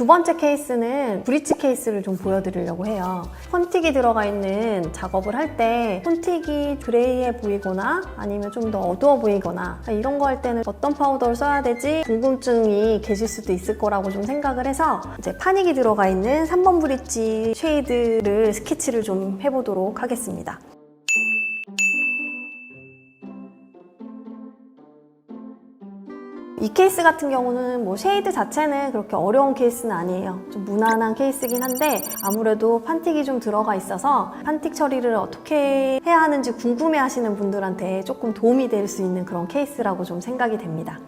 두 번째 케이스는 브릿지 케이스를 좀 보여드리려고 해요. 폰틱이 들어가 있는 작업을 할때 폰틱이 그레이해 보이거나 아니면 좀 더 어두워 보이거나 이런 거 할 때는 어떤 파우더를 써야 되지 궁금증이 계실 수도 있을 거라고 좀 생각을 해서 이제 파닉이 들어가 있는 3번 브릿지 쉐이드를 스케치를 좀 해보도록 하겠습니다. 이 케이스 같은 경우는 뭐 쉐이드 자체는 그렇게 어려운 케이스는 아니에요. 좀 무난한 케이스긴 한데 아무래도 판틱이 좀 들어가 있어서 판틱 처리를 어떻게 해야 하는지 궁금해 하시는 분들한테 조금 도움이 될 수 있는 그런 케이스라고 좀 생각이 됩니다.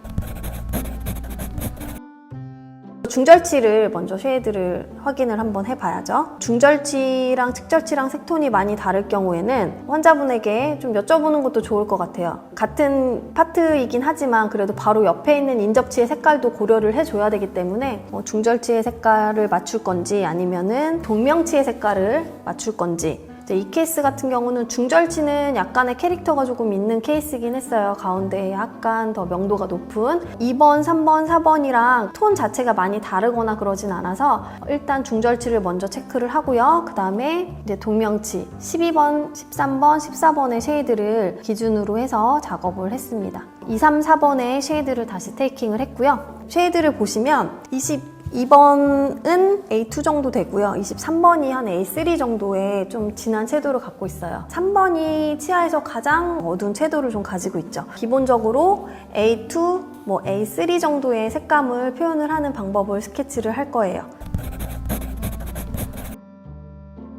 중절치를 먼저 쉐이드를 확인을 한번 해봐야죠. 중절치랑 측절치랑 색톤이 많이 다를 경우에는 환자분에게 좀 여쭤보는 것도 좋을 것 같아요. 같은 파트이긴 하지만 그래도 바로 옆에 있는 인접치의 색깔도 고려를 해줘야 되기 때문에 뭐 중절치의 색깔을 맞출 건지 아니면은 동명치의 색깔을 맞출 건지 이 케이스 같은 경우는 중절치는 약간의 캐릭터가 조금 있는 케이스긴 했어요. 가운데에 약간 더 명도가 높은 2번, 3번, 4번이랑 톤 자체가 많이 다르거나 그러진 않아서 일단 중절치를 먼저 체크를 하고요. 그 다음에 이제 동명치 12번, 13번, 14번의 쉐이드를 기준으로 해서 작업을 했습니다. 2, 3, 4번의 쉐이드를 다시 테이킹을 했고요. 쉐이드를 보시면 20 2번은 A2 정도 되고요. 23번이 한 A3 정도의 좀 진한 채도를 갖고 있어요. 3번이 치아에서 가장 어두운 채도를 좀 가지고 있죠. 기본적으로 A2, 뭐 A3 정도의 색감을 표현을 하는 방법을 스케치를 할 거예요.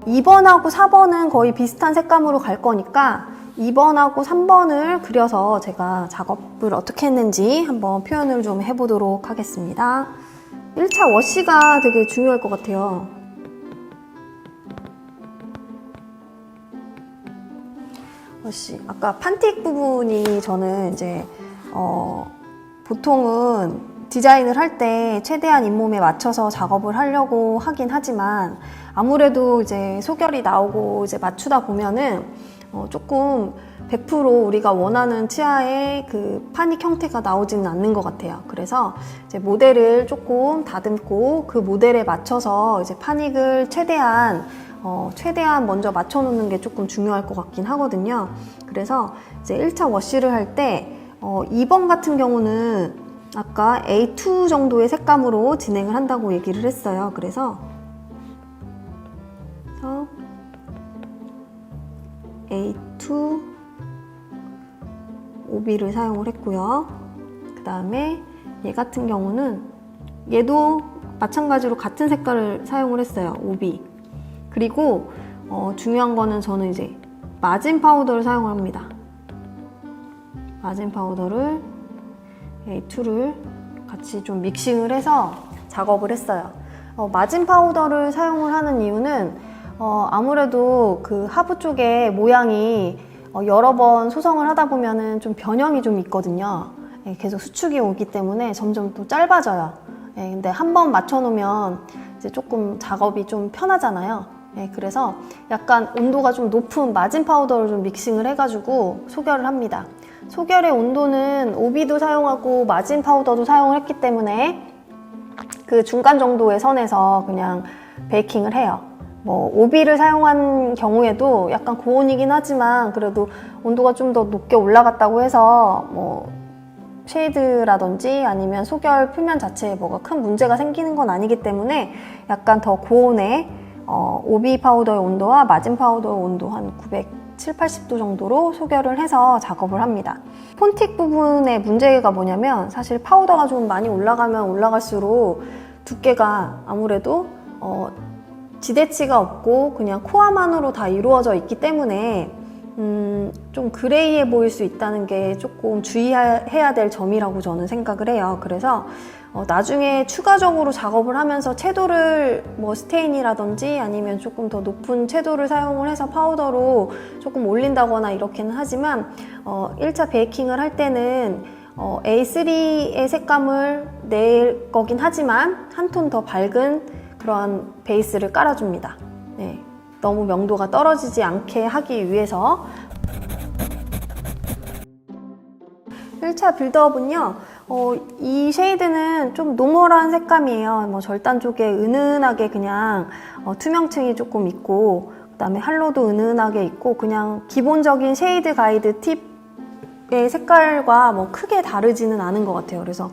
2번하고 4번은 거의 비슷한 색감으로 갈 거니까 2번하고 3번을 그려서 제가 작업을 어떻게 했는지 한번 표현을 좀 해보도록 하겠습니다. 1차 워시가 되게 중요할 것 같아요. 워시. 아까 판틱 부분이 저는 이제, 어, 보통은 디자인을 할 때 최대한 잇몸에 맞춰서 작업을 하려고 하긴 하지만 아무래도 이제 소결이 나오고 이제 맞추다 보면은 어, 조금 100% 우리가 원하는 치아의 그 파닉 형태가 나오지는 않는 것 같아요. 그래서 이제 모델을 조금 다듬고 그 모델에 맞춰서 이제 파닉을 최대한 어, 최대한 먼저 맞춰놓는 게 조금 중요할 것 같긴 하거든요. 그래서 이제 1차 워시를 할때 어, 2번 같은 경우는 아까 A2 정도의 색감으로 진행을 한다고 얘기를 했어요. 그래서 A2 오비를 사용을 했고요. 그 다음에 얘 같은 경우는 얘도 마찬가지로 같은 색깔을 사용을 했어요. 오비. 그리고 어, 중요한 거는 저는 이제 마진 파우더를 사용을 합니다. 마진 파우더를 A2를 같이 좀 믹싱을 해서 작업을 했어요. 어, 마진 파우더를 사용을 하는 이유는 어, 아무래도 그 하부 쪽에 모양이 어, 여러 번 소성을 하다 보면은 좀 변형이 좀 있거든요. 예, 계속 수축이 오기 때문에 점점 또 짧아져요. 예, 근데 한 번 맞춰놓으면 이제 조금 작업이 좀 편하잖아요. 예, 그래서 약간 온도가 좀 높은 마진 파우더를 좀 믹싱을 해가지고 소결을 합니다. 소결의 온도는 오비도 사용하고 마진 파우더도 사용을 했기 때문에 그 중간 정도의 선에서 그냥 베이킹을 해요. 뭐 오비를 사용한 경우에도 약간 고온이긴 하지만 그래도 온도가 좀 더 높게 올라갔다고 해서 뭐 쉐이드라든지 아니면 소결 표면 자체에 뭐가 큰 문제가 생기는 건 아니기 때문에 약간 더 고온의 어, 오비 파우더의 온도와 마진 파우더의 온도 한 907, 80도 정도로 소결을 해서 작업을 합니다. 폰틱 부분의 문제가 뭐냐면 사실 파우더가 좀 많이 올라가면 올라갈수록 두께가 아무래도 어, 지대치가 없고 그냥 코아만으로 다 이루어져 있기 때문에 음, 좀 그레이해 보일 수 있다는 게 조금 주의해야 될 점이라고 저는 생각을 해요. 그래서 어, 나중에 추가적으로 작업을 하면서 채도를 뭐 스테인이라든지 아니면 조금 더 높은 채도를 사용을 해서 파우더로 조금 올린다거나 이렇게는 하지만 어, 1차 베이킹을 할 때는 어, A3의 색감을 낼 거긴 하지만 한 톤 더 밝은 그런 베이스를 깔아줍니다. 네. 너무 명도가 떨어지지 않게 하기 위해서 1차 빌드업은요, 어, 이 쉐이드는 좀 노멀한 색감이에요. 뭐 절단 쪽에 은은하게 그냥 어, 투명층이 조금 있고 그 다음에 할로도 은은하게 있고 그냥 기본적인 쉐이드 가이드 팁의 색깔과 뭐 크게 다르지는 않은 것 같아요. 그래서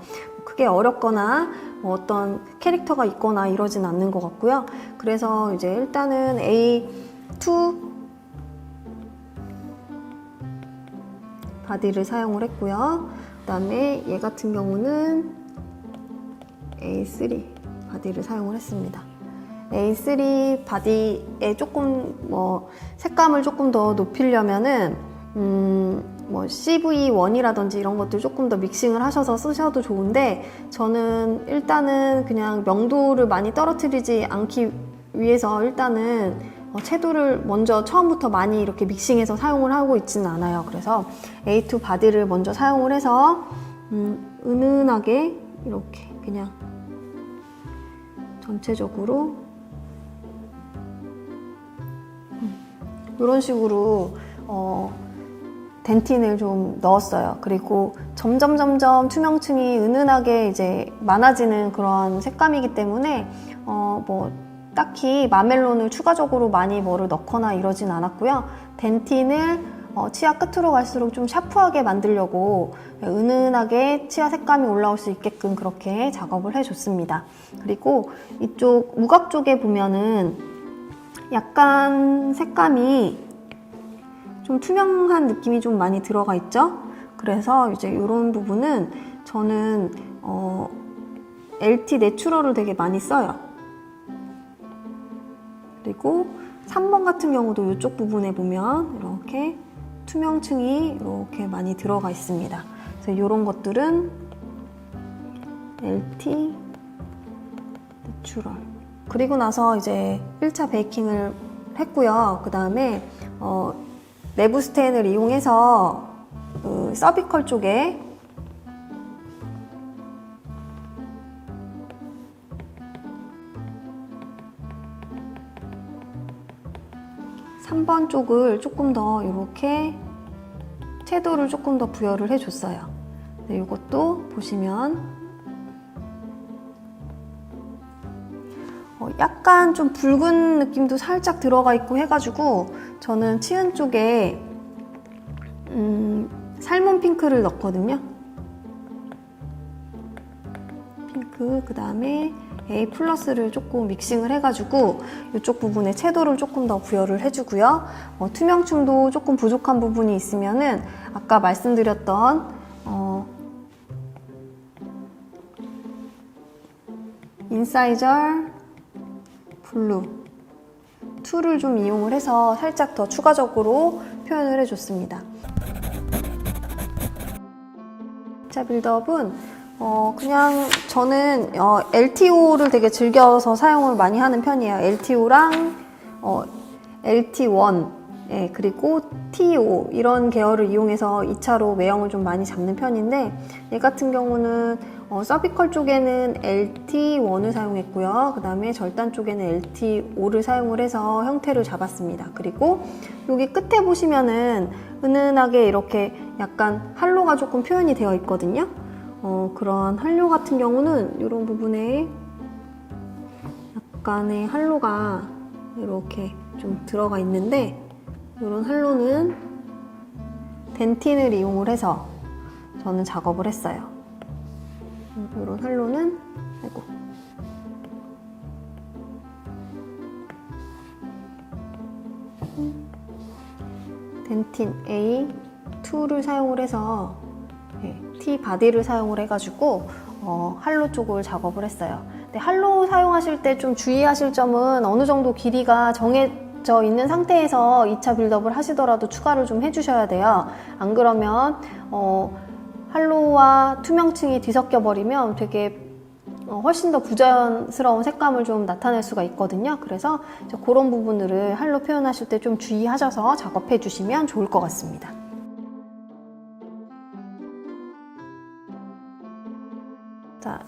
크게 어렵거나 뭐 어떤 캐릭터가 있거나 이러진 않는 것 같고요. 그래서 이제 일단은 A2 바디를 사용을 했고요. 그 다음에 얘 같은 경우는 A3 바디를 사용을 했습니다. A3 바디에 조금 뭐 색감을 조금 더 높이려면은 음 뭐 CV1이라든지 이런 것들 조금 더 믹싱을 하셔서 쓰셔도 좋은데 저는 일단은 그냥 명도를 많이 떨어뜨리지 않기 위해서 일단은 어, 채도를 먼저 처음부터 많이 이렇게 믹싱해서 사용을 하고 있지는 않아요. 그래서 A2 바디를 먼저 사용을 해서 음, 은은하게 이렇게 그냥 전체적으로 이런 식으로 어, 덴틴을 좀 넣었어요. 그리고 점점 점점 투명층이 은은하게 이제 많아지는 그런 색감이기 때문에 어, 뭐 딱히 마멜론을 추가적으로 많이 뭐를 넣거나 이러진 않았고요. 덴틴을 어, 치아 끝으로 갈수록 좀 샤프하게 만들려고 은은하게 치아 색감이 올라올 수 있게끔 그렇게 작업을 해줬습니다. 그리고 이쪽 우각 쪽에 보면은 약간 색감이 좀 투명한 느낌이 좀 많이 들어가 있죠? 그래서 이제 이런 부분은 저는 어, LT 내추럴을 되게 많이 써요. 그리고 3번 같은 경우도 이쪽 부분에 보면 이렇게 투명층이 이렇게 많이 들어가 있습니다. 그래서 이런 것들은 LT 내추럴. 그리고 나서 이제 1차 베이킹을 했고요. 그 다음에 어, 내부 스테인을 이용해서 그 서비컬 쪽에 삼번 쪽을 조금 더 이렇게 채도를 조금 더 부여를 해줬어요. 네, 이것도 보시면 약간 좀 붉은 느낌도 살짝 들어가 있고 해가지고 저는 치은 쪽에 음, 살몬 핑크를 넣거든요. 핑크 그 다음에 A 플러스를 조금 믹싱을 해가지고 이쪽 부분에 채도를 조금 더 부여를 해주고요. 어, 투명층도 조금 부족한 부분이 있으면은 아까 말씀드렸던 어, 인사이저 블루 2를 좀 이용을 해서 살짝 더 추가적으로 표현을 해줬습니다. 자 빌드업은 어, 그냥 저는 어, LTO를 되게 즐겨서 사용을 많이 하는 편이에요. LTO랑 어, LT1 예, 그리고 TO 이런 계열을 이용해서 2차로 외형을 좀 많이 잡는 편인데 얘 같은 경우는 어, 서비컬 쪽에는 LT1을 사용했고요. 그 다음에 절단 쪽에는 LT5를 사용을 해서 형태를 잡았습니다. 그리고 여기 끝에 보시면은 은은하게 이렇게 약간 할로가 조금 표현이 되어 있거든요. 어, 그런 한료 같은 경우는 이런 부분에 약간의 한로가 이렇게 좀 들어가 있는데 이런 한로는 덴틴을 이용을 해서 저는 작업을 했어요. 이런 한로는 아이고 덴틴 A2를 사용을 해서 네, T 바디를 사용을 해가지고 어, 할로 쪽을 작업을 했어요. 근데 할로 사용하실 때 좀 주의하실 점은 어느 정도 길이가 정해져 있는 상태에서 2차 빌드업을 하시더라도 추가를 좀 해주셔야 돼요. 안 그러면 어, 할로와 투명층이 뒤섞여 버리면 되게 어, 훨씬 더 부자연스러운 색감을 좀 나타낼 수가 있거든요. 그래서 그런 부분들을 할로 표현하실 때 좀 주의하셔서 작업해 주시면 좋을 것 같습니다.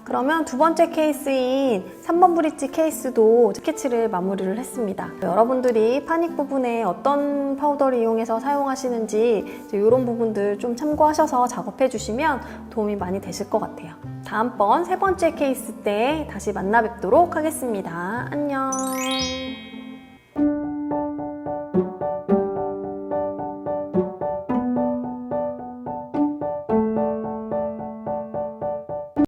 그러면 두 번째 케이스인 3번 브릿지 케이스도 스케치를 마무리를 했습니다. 여러분들이 파닉 부분에 어떤 파우더를 이용해서 사용하시는지 이런 부분들 좀 참고하셔서 작업해 주시면 도움이 많이 되실 것 같아요. 다음번 세 번째 케이스 때 다시 만나 뵙도록 하겠습니다. 안녕.